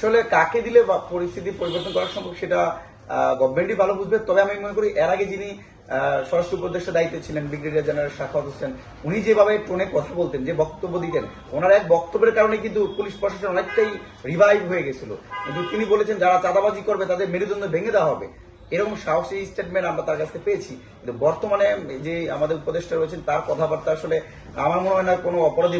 আসলে কাকে দিলে পরিস্থিতি পরিবর্তন করা সম্ভব সেটা গভর্নমেন্টই ভালো বুঝবে। তবে আমি মনে করি এর আগে যিনি স্বরাষ্ট্র উপদেষ্টা দায়িত্বে ছিলেন ব্রিগেডিয়ার জেনারেল শাখাত হোসেন উনি যেভাবে টোনে কথা বলতেন, যে বক্তব্য দিতেন, ওনার এক বক্তব্যের কারণে কিন্তু পুলিশ প্রশাসন অনেকটাই রিভাইভ হয়ে গেছিল। কিন্তু তিনি বলেছেন, যারা চাঁদাবাজি করবে, তাদের মেরুদণ্ড ভেঙে দেওয়া হবে। এরকম সাহসী স্টেটমেন্ট আমরা তার কাছ পেয়েছি। কিন্তু বর্তমানে যে আমাদের উপদেষ্টা রয়েছেন, তার কথাবার্তা আসলে আমার মনে হয় না কোনো অপরাধী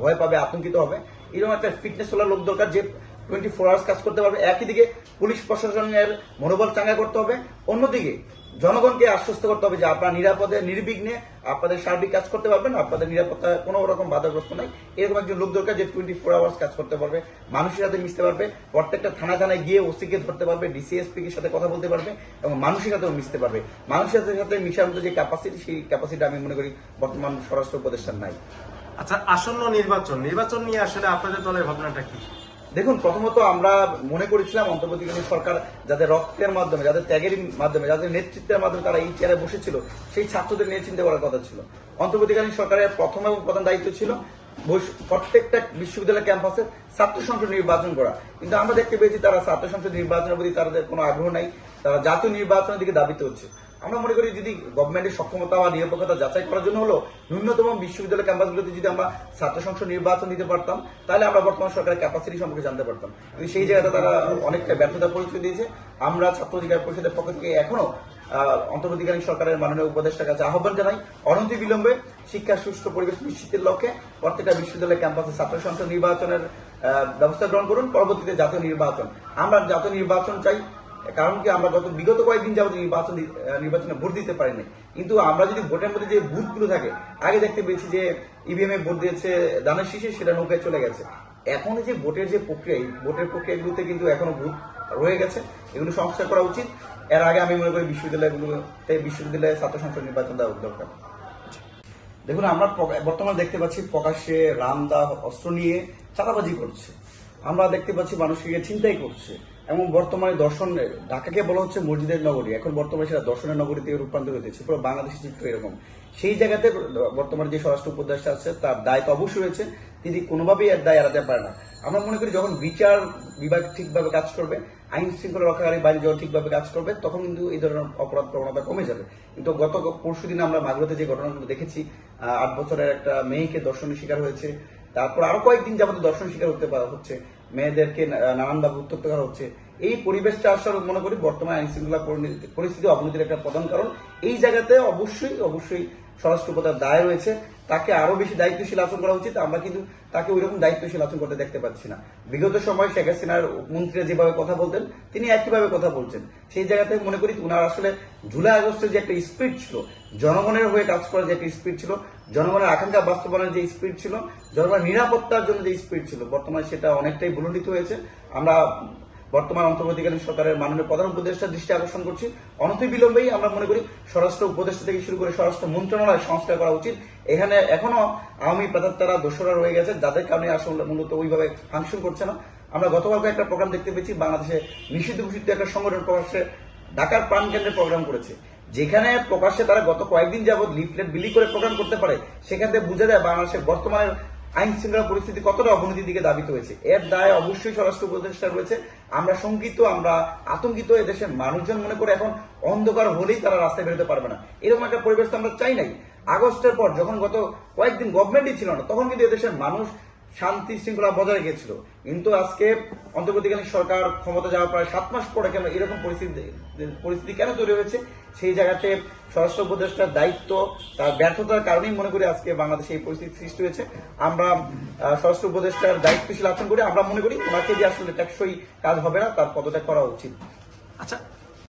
ভয় পাবে, আতঙ্কিত হবে। এরকম একটা ফিটনেস হলার লোক দরকার যে টোয়েন্টি ফোর আওয়ার্স কাজ করতে পারবে। একই দিকে পুলিশ প্রশাসনের মনোবল চাঙ্গা করতে হবে। অন্যদিকে জনগণকে আশ্বস্ত করতে হবে যে আপনারা নিরাপদে, নির্বিঘ্নে আপনাদের সার্বিক কাজ করতে পারবেন, আপনাদের নিরাপত্তা কোনো রকম বাধাগ্রস্ত নাই। এরকম একজন লোক দরকার যে টোয়েন্টি ফোর আওয়ার্স কাজ করতে পারবে। মানুষের সাথে মিশতে পারবে, প্রত্যেকটা থানা থানায় গিয়ে ওসিকে ধরতে পারবে ডিসিএসপি এর সাথে কথা বলতে পারবে এবং মানুষের সাথেও মিশতে পারবে। মানুষের সাথে মিশার মতো যে ক্যাপাসিটি সেই ক্যাপাসিটি আমি মনে করি বর্তমান স্বরাষ্ট্র উপদেষ্টার নাই। আচ্ছা আসন্ন নির্বাচন নির্বাচন নিয়ে আসলে আপনাদের দলের ভাবনাটা কি? দেখুন, প্রথমত আমরা মনে করেছিলাম অন্তর্বর্তীকালীন সরকার যাদের রক্তের মাধ্যমে, যাদের ত্যাগের মাধ্যমে, যাদের নেতৃত্বের মাধ্যমে তারা এই চেয়ারে বসেছিল, সেই ছাত্রদের নিয়ে চিন্তা করার কথা ছিল। অন্তর্বর্তীকালীন সরকারের প্রথম এবং প্রধান দায়িত্ব ছিল প্রত্যেকটা বিশ্ববিদ্যালয় ক্যাম্পাসে ছাত্র সংসদ নির্বাচন করা। কিন্তু আমরা দেখতে পেয়েছি তারা ছাত্র সংসদ নির্বাচনের প্রতি তাদের কোনো আগ্রহ নাই, তারা জাতীয় নির্বাচনের দিকে দাবিত হচ্ছে। আমরা মনে করি যদি গভর্নমেন্টের সক্ষমতা বা নিরপেক্ষতা যাচাই করার জন্য হলো ন্যূনতম বিশ্ববিদ্যালয় ক্যাম্পাসগুলোতে যদি আমরা ছাত্র সংসদ নির্বাচন দিতে পারতাম, তাহলে আমরা বর্তমান সরকারের ক্যাপাসিটি সম্পর্কে জানতে পারতাম। কিন্তু সেই জায়গাতে তারা অনেকটা ব্যর্থতা পরিচয় দিয়েছে। আমরা ছাত্র অধিকার পরিষদের পক্ষ থেকে এখনও অন্তর্বর্তীকালীন সরকারের মাননীয় উপদেষ্টার কাছে আহ্বান জানাই, অনতি বিলম্বে শিক্ষা, সুষ্ঠু পরিবেশ নিশ্চিতের লক্ষ্যে প্রত্যেকটা বিশ্ববিদ্যালয় ক্যাম্পাসে ছাত্র সংসদ নির্বাচনের ব্যবস্থা গ্রহণ করুন। পরবর্তীতে জাতীয় নির্বাচন। আমরা জাতীয় নির্বাচন চাই কারণ কি আমরা গত বিগত কয়েকদিন যাবত নির্বাচন নির্বাচনে ভোট দিতে পারিনি। কিন্তু আমরা যদি ভোটের মধ্যে যে বুথগুলো থাকে, আগে দেখতে পেয়েছি যে ইভিএম এ ভোট দিয়েছে দানের শীষে, সেটা নৌকায় চলে গেছে। এখন যে ভোটের যে প্রক্রিয়া, এই ভোটের প্রক্রিয়াগুলোতে কিন্তু এখনও ভূত রয়ে গেছে। এগুলো সংস্কার করা উচিত। এর আগে আমি মনে করি বিশ্ববিদ্যালয়গুলোতে বিশ্ববিদ্যালয়ে ছাত্র সংসদ নির্বাচন দেওয়া দরকার। দেখুন, আমরা বর্তমানে দেখতে পাচ্ছি প্রকাশ্যে রামদা অস্ত্র নিয়ে চাঁদাবাজি করছে। আমরা দেখতে পাচ্ছি মানুষকে চিন্তাই করছে। এবং বর্তমানে দর্শন, ঢাকাকে বলা হচ্ছে মসজিদের নগরী। এখন বর্তমানে সেটা দর্শনের নগরীতে রূপান্তর হয়েছে। পুরো বাংলাদেশের চিত্র এরকম। সেই জায়গাতে বর্তমানে যে স্বরাষ্ট্র উপদেষ্টা আছে, তার দায় তো অবশ্যই রয়েছে। তিনি কোনোভাবেই এর দায় এড়াতে পারে না। আমরা মনে করি যখন বিচার বিভাগ ঠিকভাবে কাজ করবে, আইন শৃঙ্খলা রক্ষাকারী বাহিনী যখন ঠিকভাবে কাজ করবে, তখন কিন্তু এই ধরনের অপরাধ প্রবণতা কমে যাবে। কিন্তু গত পরশু দিন আমরা মাগুরাতে যে ঘটনাগুলো দেখেছি আট বছরের একটা মেয়েকে দর্শনের শিকার হয়েছে। তারপর আরও কয়েকদিন যাবত দর্শন শিকার হতে পারা হচ্ছে, মেয়েদেরকে নানানভাবে উত্তপ্ত করা হচ্ছে। এই পরিবেশটা আসার মনে করি বর্তমান আইন শৃঙ্খলা পরিস্থিতি অবনতির একটা প্রধান কারণ। এই জায়গাতে অবশ্যই অবশ্যই স্বরাষ্ট্র দায় রয়েছে, তাকে আরও বেশি দায়িত্বশীল আচরণ করা উচিত। আমরা কিন্তু তাকে ওই রকম দায়িত্বশীল আচরণ করতে দেখতে পাচ্ছি না। বিগত সময় শেখ হাসিনার মন্ত্রীরা যেভাবে কথা বলতেন, তিনি একইভাবে কথা বলছেন। সেই জায়গা থেকে মনে করি উনার আসলে জুলাই আগস্টের যে একটা স্পিড ছিল, জনগণের হয়ে কাজ করার যে একটা স্পিড ছিল, জনগণের আকাঙ্ক্ষা বাস্তবায়নের যে স্পিড ছিল, জনগণের নিরাপত্তার জন্য যে স্পিড ছিল, বর্তমানে সেটা অনেকটাই ভুলণ্ডিত হয়েছে। আমরা বর্তমান অন্তর্বর্তীকালীন সরকারের মাননীয় প্রধান উপদেষ্টার দৃষ্টি আকর্ষণ করছি। অনতি বিলম্বেই আমরা মনে করি স্বরাষ্ট্র উপদেষ্টা থেকে শুরু করে স্বরাষ্ট্র মন্ত্রণালয় সংস্কার করা উচিত। এখানে এখনও আওয়ামী প্রেতাত্মারা দোষরা রয়ে গেছে, যাদের কারণে আসলে মূলত ওইভাবে ফাংশন করছে না। আমরা গতকালকে একটা প্রোগ্রাম দেখতে পেয়েছি, বাংলাদেশে নিষিদ্ধ ঘোষিত একটা সংগঠন প্রকাশ্যে ঢাকার প্রাণ কেন্দ্রে প্রোগ্রাম করেছে। যেখানে প্রকাশ্যে তারা গত কয়েকদিন যাবত লিফলেট বিলি করে প্রোগ্রাম করতে পারে, সেখান থেকে বুঝে যায় বাংলাদেশের বর্তমানের আইন শৃঙ্খলা পরিস্থিতি কতটা অবনতির দিকে দাবিত হয়েছে? এর দায় অবশ্যই স্বরাষ্ট্র উপদেষ্টা রয়েছে। আমরা শঙ্কিত, আমরা আতঙ্কিত, এদেশের মানুষজন মনে করে এখন অন্ধকার হলেই তারা রাস্তায় বেরোতে পারবে না। এরকম একটা পরিবেশ তো আমরা চাই নাই। আগস্টের পর যখন গত কয়েকদিন গভর্নমেন্টই ছিল না, তখন কিন্তু এদেশের মানুষ শান্তি শৃঙ্খলা বজায় রেখেছিল। কিন্তু আজকে অন্তর্বর্তীকালীন সরকার ক্ষমতা যাওয়ার প্রায় সাত মাস পরে কেন এরকম পরিস্থিতি পরিস্থিতি কেন তৈরি হয়েছে, সেই জায়গাতে স্বরাষ্ট্র উপদেষ্টার দায়িত্ব, তার ব্যর্থতার কারণেই মনে করি আজকে বাংলাদেশে এই পরিস্থিতি সৃষ্টি হয়েছে। আমরা স্বরাষ্ট্র উপদেষ্টার দায়িত্বশীল আচরণ করি আমরা মনে করি, ওনাকে যে আসলে টেকসই কাজ হবে না, তার পদত্যাগ করা উচিত। আচ্ছা